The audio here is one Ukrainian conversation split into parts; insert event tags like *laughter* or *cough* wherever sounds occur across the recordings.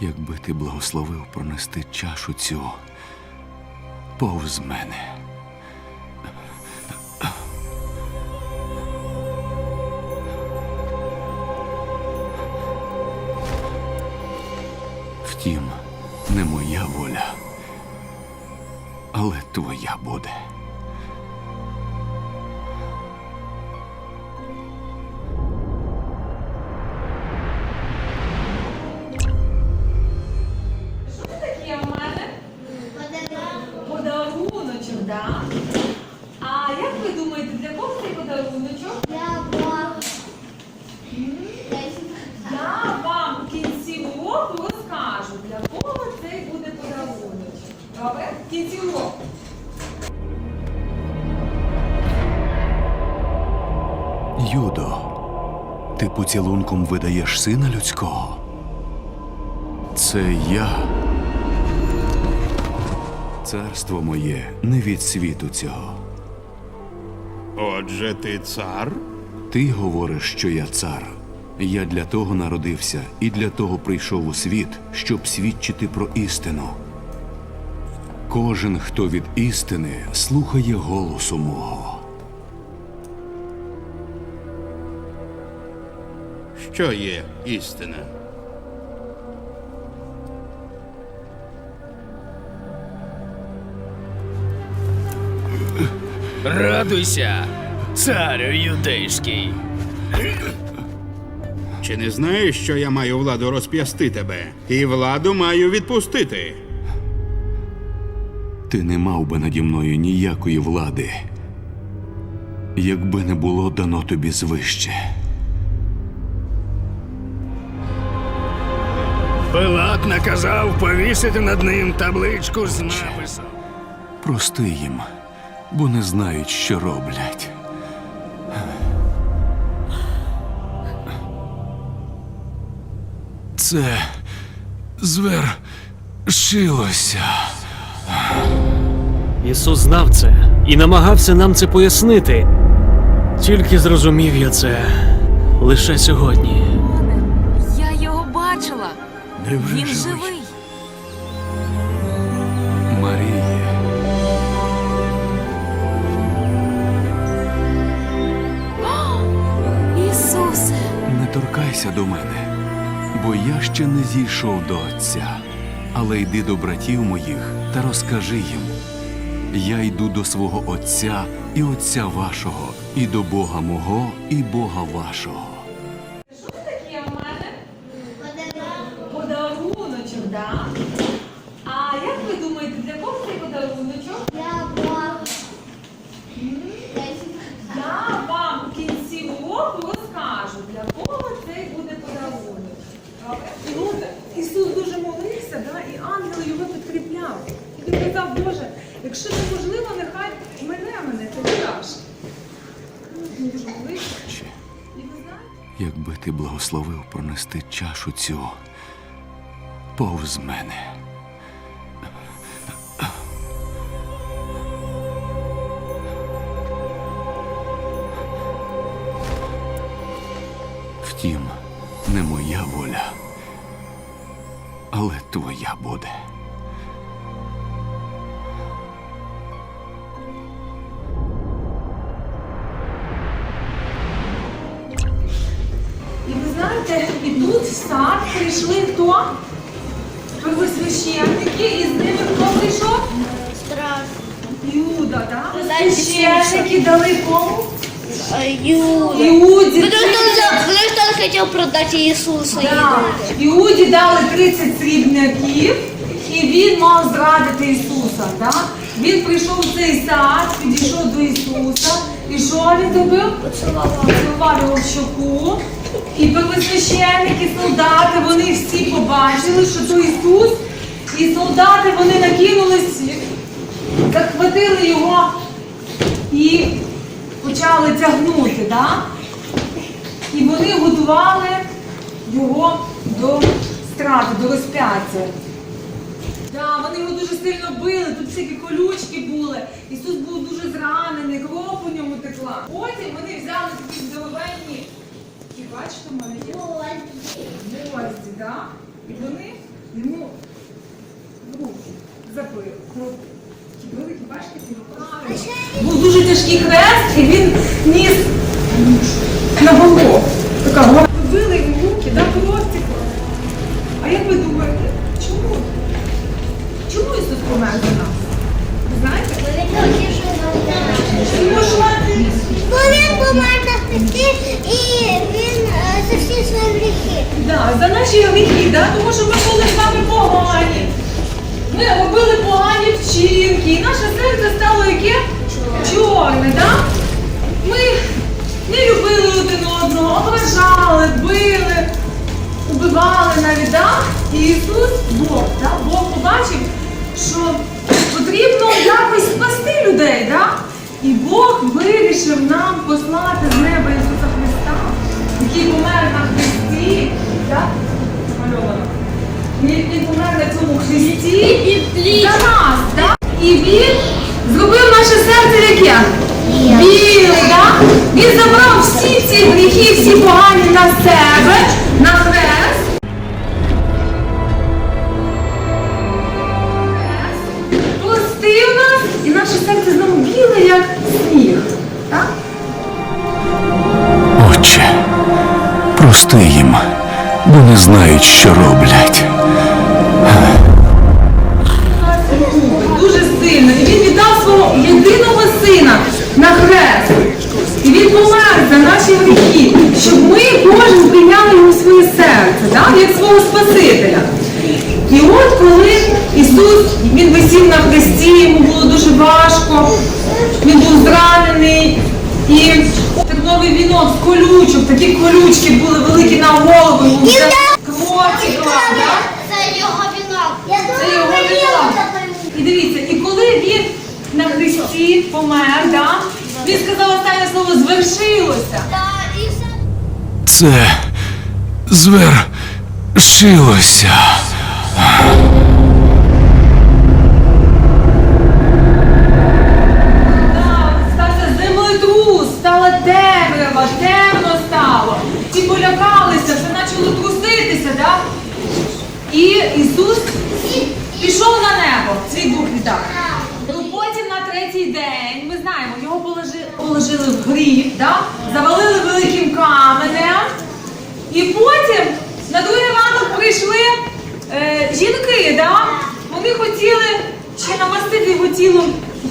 якби ти благословив пронести чашу цю повз мене. Втім, не моя воля, але твоя буде. Ти поцілунком видаєш сина людського? Це я. Царство моє не від світу цього. Отже, ти цар? Ти говориш, що я цар. Я для того народився і для того прийшов у світ, щоб свідчити про істину. Кожен, хто від істини, слухає голосу мого. Що є істина? Радуйся, царю юдейський. Чи не знаєш, що я маю владу розп'ясти тебе, і владу маю відпустити? Ти не мав би наді мною ніякої влади, якби не було дано тобі звище. Пилат наказав повісити над ним табличку з написом. Прости їм, бо не знають, що роблять. Це звершилося. Ісус знав це і намагався нам це пояснити. Тільки зрозумів я це лише сьогодні. Невже Він живий? живий. Маріє, *gasps* Ісусе. не торкайся до мене, бо я ще не зійшов до Отця. Але йди до братів моїх та розкажи їм. Я йду до свого Отця і Отця вашого, і до Бога мого, і Бога вашого. Що це таке в мене? Подаруночок, да? А як ви думаєте, для кого цей подаруночок? Я вам в кінці уроку розкажу, для кого цей буде подарунок. Добре? Іуда, Ісус дуже молився, да? і ангел його підкріпляв. І він казав, Боже, якщо неможливо, нехай мене мене ти даш. Знаєте, Якби ти благословив пронести чашу цю повз мене. Втім, не моя воля, але твоя буде. І ви знаєте, і тут в сад прийшли хто? Первосвященники, і з ними хто прийшов? Іуда, так? знаєте, Священники дали кому? Юда. Іуді. Потому что, он потому что он хотел продать Иисуса. Да. Іуді дали 30 срібняків, і він мав зрадити Ісуса. Да? Він прийшов в цей сад, підійшов до Ісуса. І що він зробив? Поцілував його в щоку. І первосвященники, солдати, вони всі побачили, що то Ісус. І солдати вони накинулись, захватили його і почали тягнути. Да? І вони готували його до страти, до розп'яття. Да, вони його дуже сильно били, тут всякі колючки були. Ісус був дуже зранений, кров по ньому текла. Потім вони взяли такі здоровенні, бачите, маленькі гвозді, да? І вони йому в руки. Ну, ті великі, бачите, ці. Був дуже тяжкий хрест, і він ніс на. Така голова. Били йому руки, да, кров текла. А як ви думаєте, чому? Чому Ісус помер за нас? Ви знаєте? Тому що Бо він помер на хресті і він е, за всі свої гріхи. Да, за да? тому що ми були з вами погані. Ми робили погані вчинки, і наше серце стало яке? Чорне, да? Ми не любили один одного, ображали, били, убивали навіть, да? І Ісус, Бог, да? Бог побачив, що потрібно якось спасти людей, да? І Бог вирішив нам послати з неба Ісуса Христа, який помер на Христі, так? Він, помер на цьому Христі за нас, так? І він зробив наше серце яке? Біле, так? Він забрав всі ці гріхи, всі погані на себе, на хрест. Простив нас, і наше серце знову біле, як сніг. Так? Отче, прости їм, бо не знають, що роблять. Він помер за наші гріхи, щоб ми кожен прийняли його своє серце, так? як свого Спасителя. І от коли Ісус він висів на хресті, йому було дуже важко, він був зранений. І терновий вінок з колючок, такі колючки були великі на голову, йому вже кров. Це його вінок. Це його вінок. І дивіться, і коли він на хресті помер, да, він сказав останнє слово звершилося. Це звершилося. Стався землетрус, стала темрява, темно стало. Ті полякалися, все почало труситися, да? І Ісус пішов на небо, свій дух віддав. Ну потім на третій день, ми знаємо, його положили в гріб, да? завалили великим каменем. І потім на другий ранок прийшли е, жінки, да? вони хотіли ще намастити його тіло,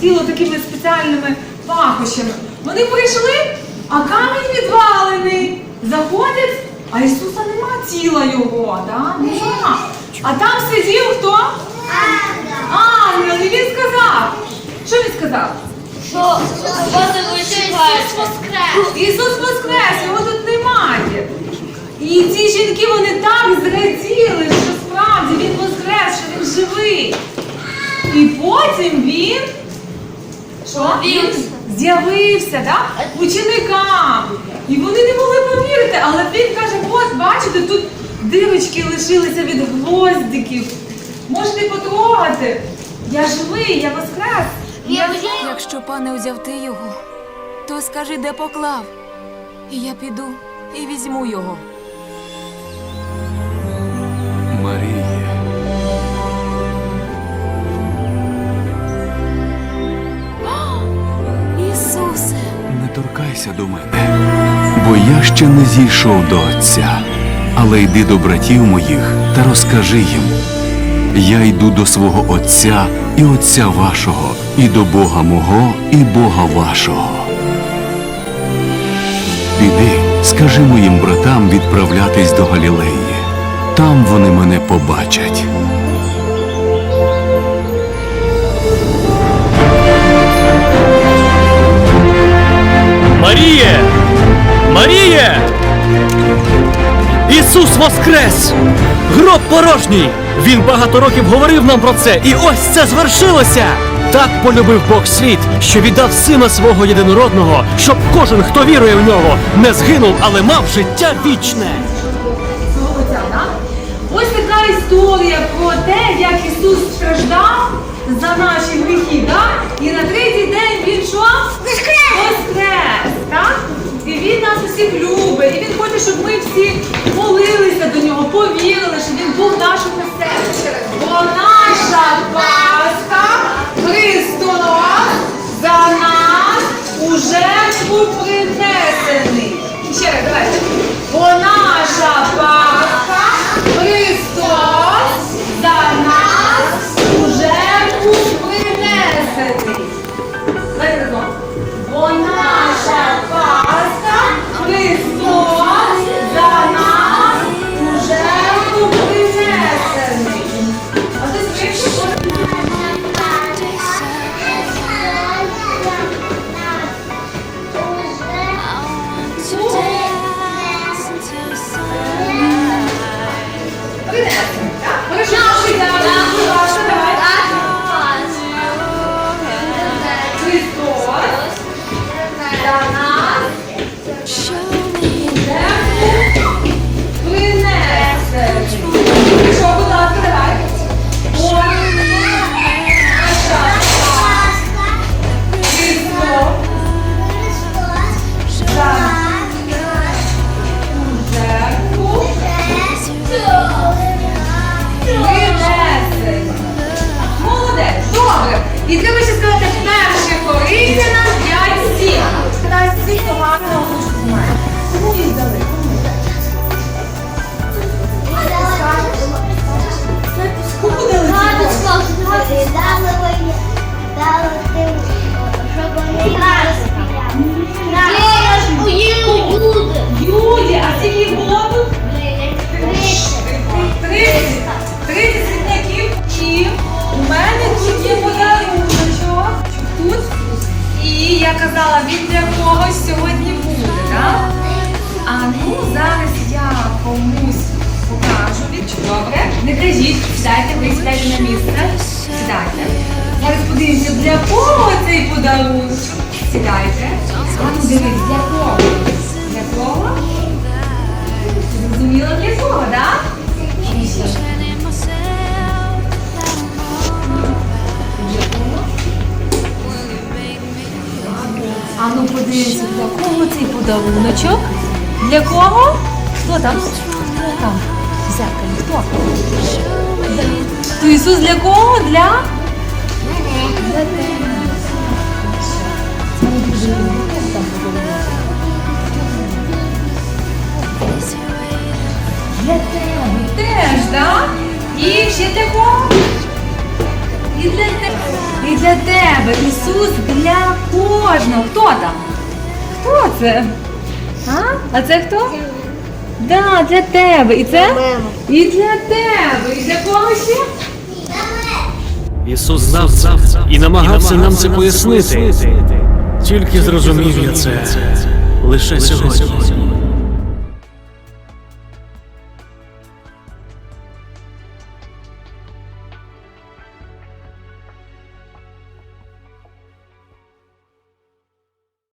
тіло такими спеціальними пахощами. Вони прийшли, а камінь відвалений. Заходять, а Ісуса нема тіла його, да? нема. А там сидів хто? Ангел, і він сказав. Що він сказав? Що вони вишивають. Ісус воскрес, його тут немає. І ці жінки вони так зраділи, що справді він воскрес, що він живий. І потім він що? Він з'явився, да? ученикам. І вони не могли повірити, але він каже, от бачите, тут дирочки лишилися від гвоздиків. Можете потрогати. Я живий, я воскрес. Я Якщо пане узяв ти його, то скажи, де поклав. І я піду і візьму його. Маріє, *gasps* Ісусе! не торкайся до мене, бо я ще не зійшов до Отця. Але йди до братів моїх та розкажи їм. Я йду до свого Отця і Отця вашого, і до Бога мого, і Бога вашого. Піди, скажи моїм братам відправлятись до Галілеї. Там вони мене побачать. Маріє! Маріє! Ісус Воскрес! Гроб порожній! Він багато років говорив нам про це, і ось це звершилося! Так полюбив Бог світ, що віддав сина свого єдинородного, щоб кожен, хто вірує в нього, не згинув, але мав життя вічне. Ось така історія про те, як Ісус страждав за наші гріхи, да? і на третій день Він що? Воскрес! Воскрес, так? І Він нас усіх любить, і Він хоче, щоб ми всі молилися до нього, повірили, що Він був нашим серці. І треба Юді, а скільки тут? 30. 30. І у мене тут є подаруночок. Тут. І я казала, він для когось сьогодні буде? А ну зараз я комусь покажу. Добре? Не кажіть, сідайте, ви сідайте на місце. Сідайте. Зараз подивимося, для кого подарунок. Сідайте. А ну дивись, для кого? Для кого? Зрозуміло для кого, так? А ну подивимося, для кого цей подаруночок? Для кого? Хто там? Хто там? Зеркалі, хто? Да. То Ісус для кого? Для так? І ще для кого? І для тебе. І для тебе. Ісус для кожного. Хто там? Хто це? А? А це хто? Да, для тебе. І це? І для тебе. І для кого ще? Ісус знав це і намагався нам це пояснити. Тільки зрозумів я це лише сьогодні.